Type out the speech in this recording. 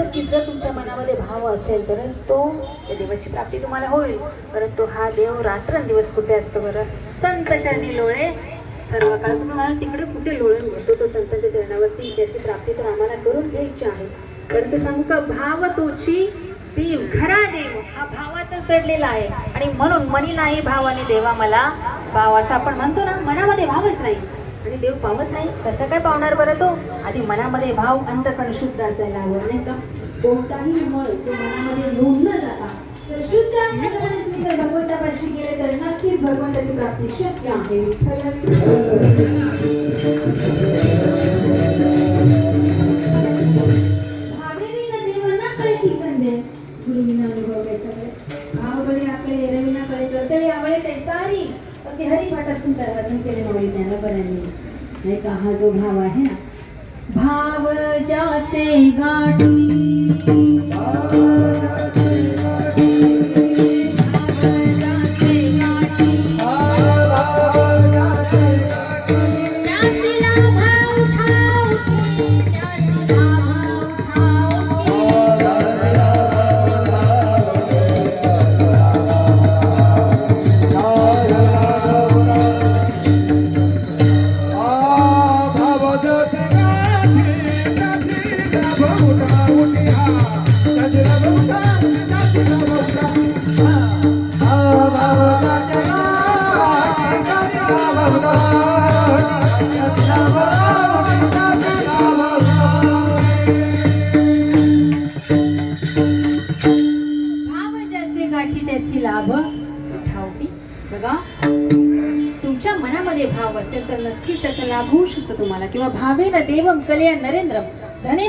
नक्कीच जर तुमच्या मनामध्ये भाव असेल तर तो त्या देवाची प्राप्ती तुम्हाला होईल. परंतु हा देव रात्रंदिवस कुठे असतो बरं? संतच्या चरणी लोळे. सर्व काळ तुम्ही तिकडे कुठे लोळून घेतो तो संतांच्या चरणावरती त्याची प्राप्ती तर आम्हाला करून घ्यायची आहे. परंतु सांगू का भाव तोची ती घरा देव हा भावातच चढलेला आहे. आणि म्हणून मनी नाही भावाने देवा मला. भाव असं आपण म्हणतो ना मनामध्ये भावच नाही. आणि देव पावत नाही कसं काय पावणार बरं तो? आधी मनामध्ये भाव अंतकण शुद्ध असायला हवं नाही का? कोणताही मळ तो मनामध्ये घेऊन न जाता तर शुद्ध अंतकरणाने जर भगवंतापाशी गेले तर नक्कीच भगवंताची प्राप्ती शक्य आहे. भावेविना देवांना कळे की संदेह गुरुविना अनुभव घ्यायचा हरी हरिपाठातून तर वर्णन केले मावळी ज्ञानोबरांनी नाही का? हा जो भाव आहे ना भाव ज्याचे गाठी तुमच्या मनामध्ये भाव असेल तर नक्कीच त्याचा लाभ होऊ शकतो तुम्हाला. किंवा भावेन देवम कलया नरेंद्र धने